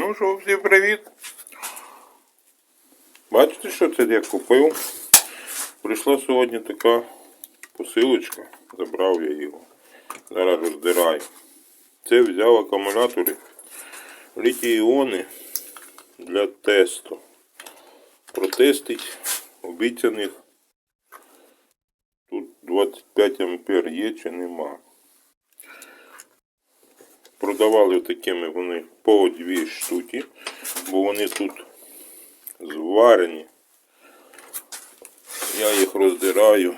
Ну що, всім привіт. Бачите, що це я купив? Прийшла сьогодні така посилочка, забрав я його. Зараз роздираю. Це взяв акумулятори літій іони для тесту. Протестить обіцяних. Тут 25 ампер є чи нема. Продавали такими вони по дві штуки, бо вони тут зварені. Я їх роздираю,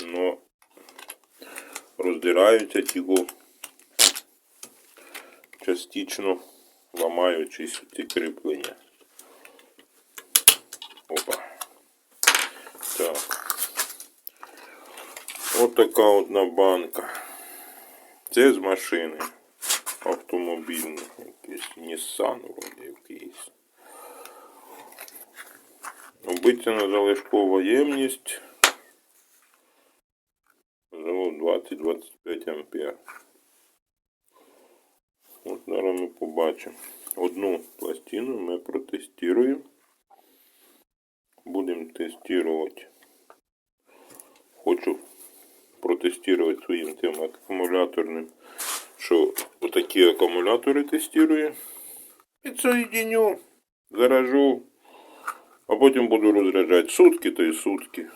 но роздираються тільки частично ламаючись ці кріплення. Опа. Так. От така одна банка. Це з машини. Автомобільний. Якийсь Nissan вроді якийсь. Обіцяна залишкова ємність. Завод 20-25 ампер. От зараз ми побачимо. Одну пластину ми протестуємо. Будемо тестувати. Хочу протестувати своїм тим акумуляторним, що отакі акумулятори тестую. Підсоєдиню, заражу, а потім буду розряджати сутки, то й сутки.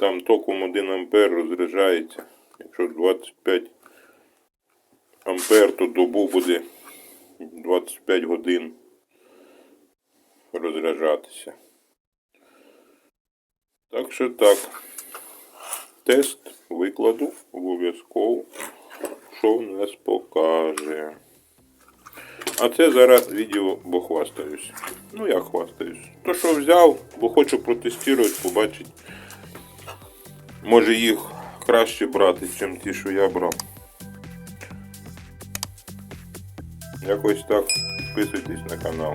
Там током 1 ампер розряджається. Якщо 25 ампер, то добу буде 25 годин розряджатися. Так що так. Тест викладу обов'язково, що в нас покаже. А це зараз відео, бо хвастаюсь. Ну я хвастаюсь. То, що взяв, бо хочу протестувати, побачити. Може їх краще брати, ніж ті, що я брав. Якось так. Підписуйтесь на канал.